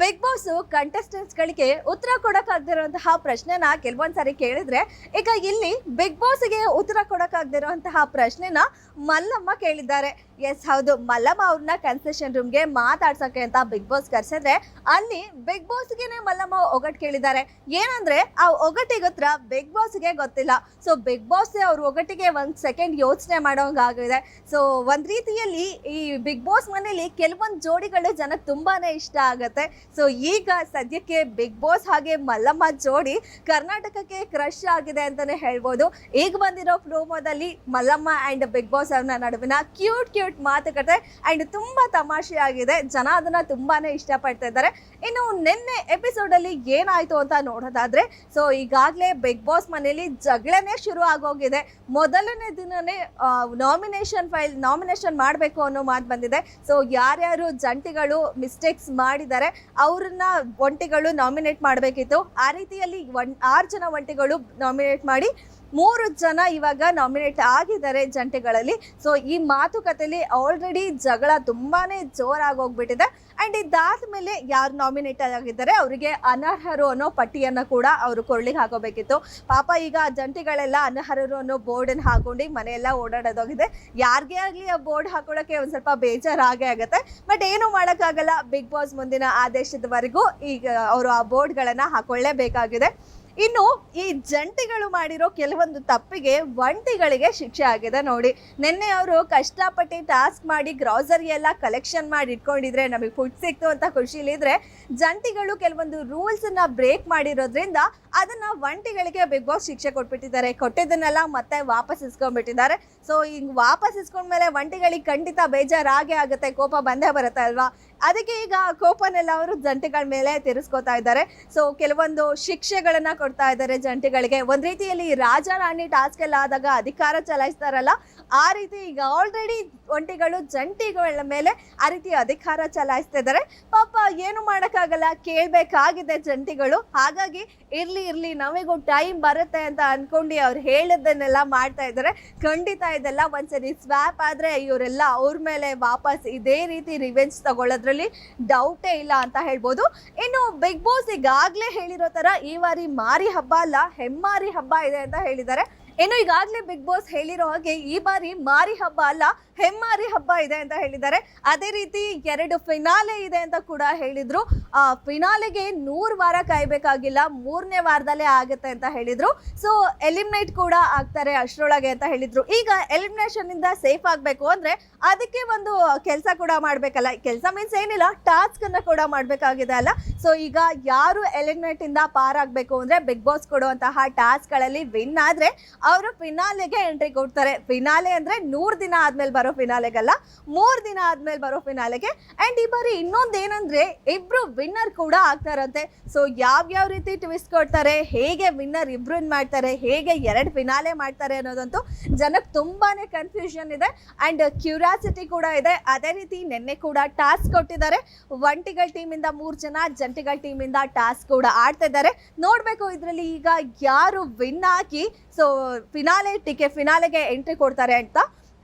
Big boss contestants ಗಳಿಗೆ ಉತ್ತರ ಕೊಡಕ್ಕಾಗದಿರುವಂತಹ ಪ್ರಶ್ನೆನ ಕೆಲವೊಂದ್ಸರಿ ಕೇಳಿದ್ರೆ, ಈಗ ಇಲ್ಲಿ ಬಿಗ್ ಬಾಸ್ಗೆ ಉತ್ತರ ಕೊಡಕ್ಕಾಗದಿರುವಂತಹ ಪ್ರಶ್ನೆನ ಮಲ್ಲಮ್ಮ ಕೇಳಿದ್ದಾರೆ. ಎಸ್ ಹೌದು, ಮಲ್ಲಮ್ಮ ಅವ್ರನ್ನ ಕನ್ಸೆಷನ್ ರೂಮ್ಗೆ ಮಾತಾಡ್ಸೋಕೆ ಅಂತ ಬಿಗ್ ಬಾಸ್ ಕರ್ಸಿದ್ರೆ, ಅಲ್ಲಿ ಬಿಗ್ ಬಾಸ್ಗೆನೆ ಮಲ್ಲಮ್ಮ ಒಗಟ್ ಕೇಳಿದ್ದಾರೆ. ಏನಂದ್ರೆ, ಆ ಒಗಟಿಗೆ ಉತ್ತರ ಬಿಗ್ ಬಾಸ್ಗೆ ಗೊತ್ತಿಲ್ಲ. ಸೊ ಬಿಗ್ ಬಾಸ್ ಅವ್ರ ಒಗಟಿಗೆ ಒಂದ್ ಸೆಕೆಂಡ್ ಯೋಚನೆ ಮಾಡೋಂಗಾಗಿದೆ ಸೊ ಒಂದ್ ರೀತಿಯಲ್ಲಿ ಈ ಬಿಗ್ ಬಾಸ್ ಮನೇಲಿ ಕೆಲವೊಂದು ಜೋಡಿಗಳು ಜನಕ್ಕೆ ತುಂಬಾನೇ ಇಷ್ಟ ಆಗತ್ತೆ. ಸೊ ಈಗ ಸದ್ಯಕ್ಕೆ ಬಿಗ್ ಬಾಸ್ ಹಾಗೆ ಮಲ್ಲಮ್ಮ ಜೋಡಿ ಕರ್ನಾಟಕಕ್ಕೆ ಕ್ರಶ್ ಆಗಿದೆ ಅಂತಾನೆ ಹೇಳ್ಬೋದು. ಈಗ ಬಂದಿರೋ ಪ್ರೋಮೋದಲ್ಲಿ ಮಲ್ಲಮ್ಮ ಅಂಡ್ ಬಿಗ್ ಬಾಸ್ ಅವ್ರನ್ನ ನಡುವಿನ ಕ್ಯೂಟ್ ಕ್ಯೂಟ್ ಮಾತುಕತೆ ಅಂಡ್ ತುಂಬಾ ತಮಾಷೆಯಾಗಿದೆ ಜನ ಅದನ್ನ ತುಂಬಾನೇ ಇಷ್ಟಪಡ್ತಾ ಇದ್ದಾರೆ. ಇನ್ನು ನಿನ್ನೆ ಎಪಿಸೋಡ್ ಅಲ್ಲಿ ಏನಾಯ್ತು ಅಂತ ನೋಡೋದಾದ್ರೆ ಸೊ ಈಗಾಗಲೇ ಬಿಗ್ ಬಾಸ್ ಮನೆಯಲ್ಲಿ ಜಗಳನೇ ಶುರು ಆಗೋಗಿದೆ. ಮೊದಲನೇ ದಿನನೇ ನಾಮಿನೇಷನ್ ಫೈಲ್ ನಾಮಿನೇಷನ್ ಮಾಡಬೇಕು ಅನ್ನೋ ಮಾತು ಬಂದಿದೆ. ಸೊ ಯಾರ್ಯಾರು ಜಂಟಿಗಳು ಮಿಸ್ಟೇಕ್ಸ್ ಮಾಡಿದ್ದಾರೆ ಅವ್ರನ್ನ ಒಂಟಿಗಳು ನಾಮಿನೇಟ್ ಮಾಡಬೇಕಿತ್ತು. ಆ ರೀತಿಯಲ್ಲಿ ಒನ್ ಆರು ಜನ ಒಂಟಿಗಳು ನಾಮಿನೇಟ್ ಮಾಡಿ ಮೂರು ಜನ ಇವಾಗ ನಾಮಿನೇಟ್ ಆಗಿದ್ದಾರೆ ಜಂಟೆಗಳಲ್ಲಿ. ಸೊ ಈ ಮಾತುಕತೆಯಲ್ಲಿ ಆಲ್ರೆಡಿ ಜಗಳ ತುಂಬಾನೇ ಜೋರಾಗಿ ಹೋಗ್ಬಿಟ್ಟಿದೆ ಅಂಡ್ ಇದಾದ್ಮೇಲೆ ಯಾರು ನಾಮಿನೇಟ್ ಆಗಿದ್ದಾರೆ, ಅವರಿಗೆ ಅನರ್ಹರು ಅನ್ನೋ ಪಟ್ಟಿಯನ್ನು ಕೂಡ ಅವರು ಕೊಡ್ಲಿಕ್ಕೆ ಹಾಕೋಬೇಕಿತ್ತು. ಪಾಪ ಈಗ ಜಂಟಿಗಳೆಲ್ಲ ಅನರ್ಹರು ಅನ್ನೋ ಬೋರ್ಡನ್ನು ಹಾಕೊಂಡು ಮನೆಯೆಲ್ಲ ಓಡಾಡೋದೋಗಿದೆ. ಯಾರಿಗೇ ಆಗಲಿ ಆ ಬೋರ್ಡ್ ಹಾಕೊಳ್ಳೋಕೆ ಒಂದು ಸ್ವಲ್ಪ ಬೇಜಾರಾಗೇ ಆಗುತ್ತೆ. ಬಟ್ ಏನು ಮಾಡೋಕ್ಕಾಗಲ್ಲ. ಬಿಗ್ ಬಾಸ್ ಮುಂದಿನ ಆದೇಶದವರೆಗೂ ಈಗ ಅವರು ಆ ಬೋರ್ಡ್ಗಳನ್ನು ಹಾಕೊಳ್ಳೇಬೇಕಾಗಿದೆ. ಇನ್ನು ಈ ಜಂಟಿಗಳು ಮಾಡಿರೋ ಕೆಲವೊಂದು ತಪ್ಪಿಗೆ ಒಂಟಿಗಳಿಗೆ ಶಿಕ್ಷೆ ಆಗಿದೆ ನೋಡಿ. ನಿನ್ನೆ ಅವರು ಕಷ್ಟಪಟ್ಟು ಟಾಸ್ಕ್ ಮಾಡಿ ಗ್ರಾಸರಿ ಎಲ್ಲ ಕಲೆಕ್ಷನ್ ಮಾಡಿ ಇಟ್ಕೊಂಡಿದ್ರೆ ನಮಗೆ ಫುಡ್ ಸಿಕ್ತು ಅಂತ ಖುಷಿಲಿದ್ರೆ ಜಂಟಿಗಳು ಕೆಲವೊಂದು ರೂಲ್ಸ್ ಅನ್ನ ಬ್ರೇಕ್ ಮಾಡಿರೋದ್ರಿಂದ ಅದನ್ನ ಒಂಟಿಗಳಿಗೆ ಬಿಗ್ ಬಾಸ್ ಶಿಕ್ಷೆ ಕೊಟ್ಬಿಟ್ಟಿದ್ದಾರೆ. ಕೊಟ್ಟಿದ್ದನ್ನೆಲ್ಲ ಮತ್ತೆ ವಾಪಸ್ ಇಸ್ಕೊಂಡ್ಬಿಟ್ಟಿದ್ದಾರೆ. ಸೊ ಹಿಂಗ್ ವಾಪಸ್ ಇಸ್ಕೊಂಡ್ಮೇಲೆ ಒಂಟಿಗಳಿಗೆ ಖಂಡಿತ ಬೇಜಾರಾಗೇ ಆಗುತ್ತೆ. ಕೋಪ ಬಂದೇ ಬರುತ್ತೆ ಅಲ್ವಾ? ಅದಕ್ಕೆ ಈಗ ಕೋಪನೆಲ್ಲ ಅವರು ಜಂಟಿಗಳ ಮೇಲೆ ತಿರ್ಸ್ಕೊತಾ ಇದ್ದಾರೆ. ಸೊ ಕೆಲವೊಂದು ಶಿಕ್ಷೆಗಳನ್ನ ಕೊಡ್ತಾ ಇದ್ದಾರೆ ಜಂಟಿಗಳಿಗೆ. ಒಂದ್ ರೀತಿಯಲ್ಲಿ ರಾಜ ರಾಣಿ ಟಾಸ್ಕ್ ಎಲ್ಲ ಆದಾಗ ಅಧಿಕಾರ ಚಲಾಯಿಸ್ತಾರಲ್ಲ, ಆ ರೀತಿ ಈಗ ಆಲ್ರೆಡಿ ಒಂಟಿಗಳು ಜಂಟಿಗಳ ಮೇಲೆ ಆ ರೀತಿ ಅಧಿಕಾರ ಚಲಾಯಿಸ್ತಾ ಇದ್ದಾರೆ ಪಾಪ ಏನು ಮಾಡೋಕ್ಕಾಗಲ್ಲ, ಕೇಳಬೇಕಾಗಿದೆ ಜಂಟಿಗಳು. ಹಾಗಾಗಿ ಇರಲಿ ಇರಲಿ, ನಮಗೂ ಟೈಮ್ ಬರುತ್ತೆ ಅಂತ ಅಂದ್ಕೊಂಡು ಅವ್ರು ಹೇಳಿದ್ದನ್ನೆಲ್ಲ ಮಾಡ್ತಾ ಇದ್ದಾರೆ. ಖಂಡಿತ ಇದೆಲ್ಲ ಒಂದ್ಸರಿ ಸ್ವ್ಯಾಪ್ ಆದರೆ ಇವರೆಲ್ಲ ಅವ್ರ ಮೇಲೆ ವಾಪಸ್ ಇದೇ ರೀತಿ ರಿವೆಂಜ್ ತಗೊಳ್ಳೋದ್ರಲ್ಲಿ ಡೌಟೇ ಇಲ್ಲ ಅಂತ ಹೇಳ್ಬೋದು. ಇನ್ನು ಬಿಗ್ ಬಾಸ್ ಈಗಾಗಲೇ ಹೇಳಿರೋ ಥರ ಈ ಬಾರಿ ಮಾರಿ ಹಬ್ಬ ಅಲ್ಲ, ಹೆಮ್ಮಾರಿ ಹಬ್ಬ ಇದೆ ಅಂತ ಹೇಳಿದ್ದಾರೆ. ಇನ್ನು ಈಗಾಗಲೇ ಬಿಗ್ ಬಾಸ್ ಹೇಳಿರೋ ಹಾಗೆ ಈ ಬಾರಿ ಮಾರಿ ಹಬ್ಬ ಅಲ್ಲ, ಹೆಮ್ಮಾರಿ ಹಬ್ಬ ಇದೆ ಅಂತ ಹೇಳಿದ್ದಾರೆ. ಅದೇ ರೀತಿ ಎರಡು ಫಿನಾಲೆ ಇದೆ ಅಂತ ಕೂಡ ಹೇಳಿದ್ರು. ಆ ಫಿನಾಲೆಗೆ ನೂರು ವಾರ ಕಾಯ್ಬೇಕಾಗಿಲ್ಲ, ಮೂರನೇ ವಾರದಲ್ಲೇ ಆಗುತ್ತೆ ಅಂತ ಹೇಳಿದ್ರು. ಸೊ ಎಲಿಮಿನೇಟ್ ಕೂಡ ಆಗ್ತಾರೆ ಅಷ್ಟರೊಳಗೆ ಅಂತ ಹೇಳಿದ್ರು. ಈಗ ಎಲಿಮಿನೇಷನ್ ಇಂದ ಸೇಫ್ ಆಗಬೇಕು ಅಂದ್ರೆ ಅದಕ್ಕೆ ಒಂದು ಕೆಲಸ ಕೂಡ ಮಾಡ್ಬೇಕಲ್ಲ. ಕೆಲಸ ಮೀನ್ಸ್ ಏನಿಲ್ಲ ಟಾಸ್ಕ್ ಅನ್ನ ಕೂಡ ಮಾಡ್ಬೇಕಾಗಿದೆ ಅಲ್ಲ. ಸೊ ಈಗ ಯಾರು ಎಲಿಮಿನೇಟ್ ಇಂದ ಪಾರಾಗಬೇಕು ಅಂದ್ರೆ ಬಿಗ್ ಬಾಸ್ ಕೊಡುವಂತಹ ಟಾಸ್ಕ್ಗಳಲ್ಲಿ ವಿನ್ ಆದ್ರೆ ಅವರು ಫಿನಾಲೆಗೆ ಎಂಟ್ರಿ ಕೊಡ್ತಾರೆ. ಫಿನಾಲೆ ಅಂದ್ರೆ ನೂರ್ ದಿನ ಆದ್ಮೇಲೆ ಬರೋ ಫಿನಾಲೆಗಲ್ಲ ಮೂರ್ ದಿನ ಆದ್ಮೇಲೆ ಬರೋ ಫಿನಾಲೆಗೆ ಅಂಡ್ ಈ ಬಾರಿ ಇನ್ನೊಂದೇನಂದ್ರೆ ಇಬ್ರು ವಿನ್ನರ್ ಕೂಡ ಆಗ್ತಾರಂತೆ. ಸೊ ಯಾವ ಯಾವ ರೀತಿ ಟ್ವಿಸ್ಟ್ ಕೊಡ್ತಾರೆ, ಹೇಗೆ ವಿನ್ನರ್ ಇಬ್ರು ಮಾಡ್ತಾರೆ, ಹೇಗೆ ಎರಡು ಫಿನಾಲೆ ಮಾಡ್ತಾರೆ ಅನ್ನೋದಂತೂ ಜನಕ್ಕೆ ತುಂಬಾನೇ ಕನ್ಫ್ಯೂಷನ್ ಇದೆ. ಅಂಡ್ ಕ್ಯೂರಿಯಾಸಿಟಿ ಕೂಡ ಇದೆ. ಅದೇ ರೀತಿ ನಿನ್ನೆ ಕೂಡ ಟಾಸ್ಕ್ ಕೊಟ್ಟಿದ್ದಾರೆ. ಒಂಟಿಗಳ ಟೀಮಿಂದ ಮೂರು ಜನ ಜಂಟಿಗಳ ಇಂದ ಟಾಸ್ಕ್ ಕೂಡ ಆಡ್ತಾ ಇದ್ದಾರೆ. ನೋಡ್ಬೇಕು ಇದರಲ್ಲಿ ಈಗ ಯಾರು ವಿನ್ ಆಗಿ ಸೊ ಫಿನಾಲೆ ಟಿಕೆ ಫಿನಾಲೆಗೆ ಎಂಟ್ರಿ ಕೊಡ್ತಾರೆ ಅಂತ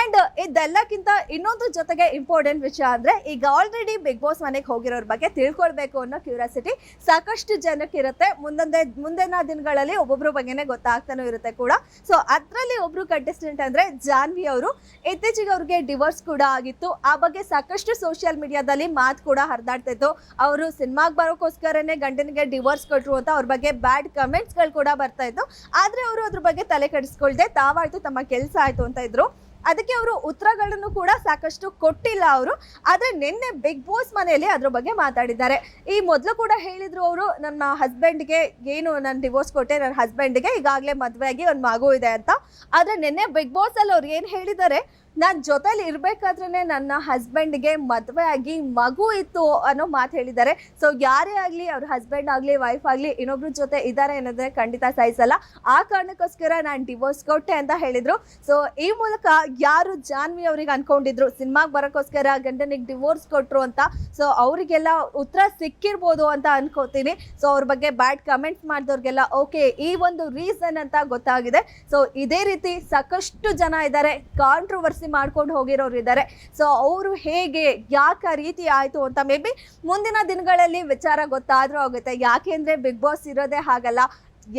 ಅಂಡ್ ಇದೆಲ್ಲಕ್ಕಿಂತ ಇನ್ನೊಂದು ಜೊತೆಗೆ ಇಂಪಾರ್ಟೆಂಟ್ ವಿಷಯ ಅಂದ್ರೆ ಈಗ ಆಲ್ರೆಡಿ ಬಿಗ್ ಬಾಸ್ ಮನೆಗೆ ಹೋಗಿರೋರ ಬಗ್ಗೆ ತಿಳ್ಕೊಳ್ಬೇಕು ಅನ್ನೋ ಕ್ಯೂರಿಯಾಸಿಟಿ ಸಾಕಷ್ಟು ಜನಕ್ಕೆ ಇರುತ್ತೆ ಮುಂದೊಂದೇ, ಮುಂದಿನ ದಿನಗಳಲ್ಲಿ ಒಬ್ಬೊಬ್ರ ಬಗ್ಗೆನೇ ಗೊತ್ತಾಗ್ತಾನೂ ಇರುತ್ತೆ ಕೂಡ. ಸೊ ಅದರಲ್ಲಿ ಒಬ್ರು ಕಂಟೆಸ್ಟೆಂಟ್ ಅಂದ್ರೆ ಜಾನ್ವಿ ಅವರು. ಇತ್ತೀಚೆಗೆ ಅವ್ರಿಗೆ ಡಿವೋರ್ಸ್ ಕೂಡ ಆಗಿತ್ತು. ಆ ಬಗ್ಗೆ ಸಾಕಷ್ಟು ಸೋಷಿಯಲ್ ಮೀಡಿಯಾದಲ್ಲಿ ಮಾತು ಕೂಡ ಹರಿದಾಡ್ತಿತ್ತು ಅವರು ಸಿನಿಮಾಗೆ ಬರೋಕ್ಕೋಸ್ಕರನೇ ಗಂಡನಿಗೆ ಡಿವೋರ್ಸ್ ಕೊಟ್ಟರು ಅಂತ ಅವ್ರ ಬಗ್ಗೆ ಬ್ಯಾಡ್ ಕಮೆಂಟ್ಸ್ಗಳು ಕೂಡ ಬರ್ತಾ ಇತ್ತು. ಆದ್ರೆ ಅವರು ಅದ್ರ ಬಗ್ಗೆ ತಲೆ ಕೆಡಿಸ್ಕೊಳ್ದೆ ತಾವಾಯ್ತು, ತಮ್ಮ ಕೆಲಸ ಆಯ್ತು ಅಂತ ಇದ್ರು. ಅದಕ್ಕೆ ಅವರು ಉತ್ತರಗಳನ್ನು ಕೂಡ ಸಾಕಷ್ಟು ಕೊಟ್ಟಿಲ್ಲ ಅವರು. ಆದರೆ ನಿನ್ನೆ ಬಿಗ್ ಬಾಸ್ ಮನೆಯಲ್ಲಿ ಅದ್ರ ಬಗ್ಗೆ ಮಾತಾಡಿದ್ದಾರೆ. ಈ ಮೊದಲು ಕೂಡ ಹೇಳಿದ್ರು ಅವರು, ನನ್ನ ಹಸ್ಬೆಂಡ್ಗೆ ಏನು ನಾನು ಡಿವೋರ್ಸ್ ಕೊಟ್ಟೆ, ನನ್ನ ಹಸ್ಬೆಂಡ್ಗೆ ಈಗಾಗಲೇ ಮದುವೆ ಆಗಿ ಒಂದು ಮಗು ಇದೆ ಅಂತ. ಆದರೆ ನಿನ್ನೆ ಬಿಗ್ ಬಾಸ್ ಅಲ್ಲಿ ಅವ್ರು ಏನು ಹೇಳಿದ್ದಾರೆ ನಾನು ಜೊತೆಲಿ ಇರಬೇಕಾದ್ರೆ ನನ್ನ ಹಸ್ಬೆಂಡ್ಗೆ ಮದುವೆ ಆಗಿ ಮಗು ಇತ್ತು ಅನ್ನೋ ಮಾತು ಹೇಳಿದ್ದಾರೆ. ಸೊ ಯಾರೇ ಆಗಲಿ, ಅವ್ರ ಹಸ್ಬೆಂಡ್ ಆಗಲಿ ವೈಫ್ ಆಗಲಿ, ಇನ್ನೊಬ್ರ ಜೊತೆ ಇದ್ದಾರೆ ಅನ್ನೋದ್ರೆ ಖಂಡಿತ ಸಹಿಸಲ್ಲ. ಆ ಕಾರಣಕ್ಕೋಸ್ಕರ ನಾನು ಡಿವೋರ್ಸ್ ಕೊಟ್ಟೆ ಅಂತ ಹೇಳಿದ್ರು. ಸೊ ಈ ಮೂಲಕ ಯಾರು ಜಾನ್ವಿ ಅವ್ರಿಗೆ ಅನ್ಕೊಂಡಿದ್ರು, ಸಿನಿಮಾಗೆ ಬರೋಕ್ಕೋಸ್ಕರ ಗಂಡನಿಗೆ ಡಿವೋರ್ಸ್ ಕೊಟ್ಟರು ಅಂತ ಸೊ ಅವರಿಗೆಲ್ಲ ಉತ್ತರ ಸಿಕ್ಕಿರ್ಬೋದು ಅಂತ ಅನ್ಕೋತೀನಿ. ಸೊ ಅವ್ರ ಬಗ್ಗೆ ಬ್ಯಾಡ್ ಕಮೆಂಟ್ ಮಾಡಿದವ್ರಿಗೆಲ್ಲ ಓಕೆ ಈ ಒಂದು ರೀಸನ್ ಅಂತ ಗೊತ್ತಾಗಿದೆ. ಸೊ ಇದೇ ರೀತಿ ಸಾಕಷ್ಟು ಜನ ಇದ್ದಾರೆ ಕಾಂಟ್ರವರ್ಸಿ ಪ್ರೆಗ್ನೆನ್ಸಿ ಮಾಡ್ಕೊಂಡು ಹೋಗಿರೋರು ಇದ್ದಾರೆ. ಸೊ ಅವರು ಹೇಗೆ, ಯಾಕೆ ರೀತಿ ಆಯಿತು ಅಂತ ಮೇ ಬಿ ಮುಂದಿನ ದಿನಗಳಲ್ಲಿ ವಿಚಾರ ಗೊತ್ತಾದರೂ ಆಗುತ್ತೆ. ಯಾಕೆಂದರೆ ಬಿಗ್ ಬಾಸ್ ಇರೋದೇ ಹಾಗಲ್ಲ.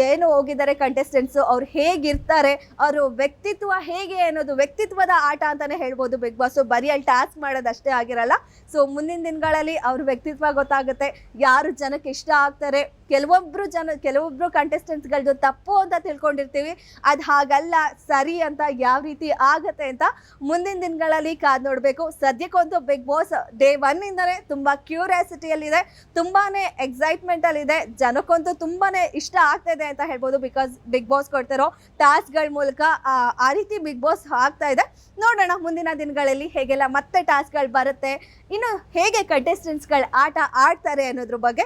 ಏನು ಹೋಗಿದ್ದಾರೆ ಕಂಟೆಸ್ಟೆಂಟ್ಸು ಅವ್ರು ಹೇಗಿರ್ತಾರೆ, ಅವರು ವ್ಯಕ್ತಿತ್ವ ಹೇಗೆ ಅನ್ನೋದು ವ್ಯಕ್ತಿತ್ವದ ಆಟ ಅಂತಲೇ ಹೇಳ್ಬೋದು ಬಿಗ್ ಬಾಸು. ಬರೀ ಅಲ್ಲಿ ಟಾಸ್ಕ್ ಮಾಡೋದಷ್ಟೇ ಆಗಿರಲ್ಲ. ಸೊ ಮುಂದಿನ ದಿನಗಳಲ್ಲಿ ಅವ್ರ ವ್ಯಕ್ತಿತ್ವ ಗೊತ್ತಾಗುತ್ತೆ. ಯಾರು ಜನಕ್ಕೆ ಇಷ್ಟ ಆಗ್ತಾರೆ ಕೆಲವೊಬ್ರು ಜನ, ಕೆಲವೊಬ್ರು ಕಂಟೆಸ್ಟೆಂಟ್ಸ್ಗಳದ್ದು ತಪ್ಪು ಅಂತ ತಿಳ್ಕೊಂಡಿರ್ತೀವಿ. ಅದು ಹಾಗಲ್ಲ, ಸರಿ ಅಂತ ಯಾವ ರೀತಿ ಆಗತ್ತೆ ಅಂತ ಮುಂದಿನ ದಿನಗಳಲ್ಲಿ ಕಾದ್ ನೋಡಬೇಕು. ಸದ್ಯಕ್ಕಂತೂ ಬಿಗ್ ಬಾಸ್ ಡೇ ಒನ್ನಿಂದನೇ ತುಂಬ ಕ್ಯೂರಿಯಾಸಿಟಿಯಲ್ಲಿದೆ ತುಂಬಾ ಎಕ್ಸೈಟ್ಮೆಂಟಲ್ಲಿದೆ ಜನಕ್ಕಂತೂ ತುಂಬಾ ಇಷ್ಟ ಆಗ್ತಾ ಇದೆ ಅಂತ ಹೇಳ್ಬೋದು ಬಿಕಾಸ್ ಬಿಗ್ ಬಾಸ್ ಕೊಡ್ತಿರೋ ಟಾಸ್ಕ್ಗಳ ಮೂಲಕ, ಆ ರೀತಿ ಬಿಗ್ ಬಾಸ್ ಆಗ್ತಾ ಇದೆ. ನೋಡೋಣ ಮುಂದಿನ ದಿನಗಳಲ್ಲಿ ಹೇಗೆಲ್ಲ ಮತ್ತೆ ಟಾಸ್ಕ್ಗಳು ಬರುತ್ತೆ, ಇನ್ನು ಹೇಗೆ ಕಂಟೆಸ್ಟೆಂಟ್ಸ್ಗಳು ಆಟ ಆಡ್ತಾರೆ ಅನ್ನೋದ್ರ ಬಗ್ಗೆ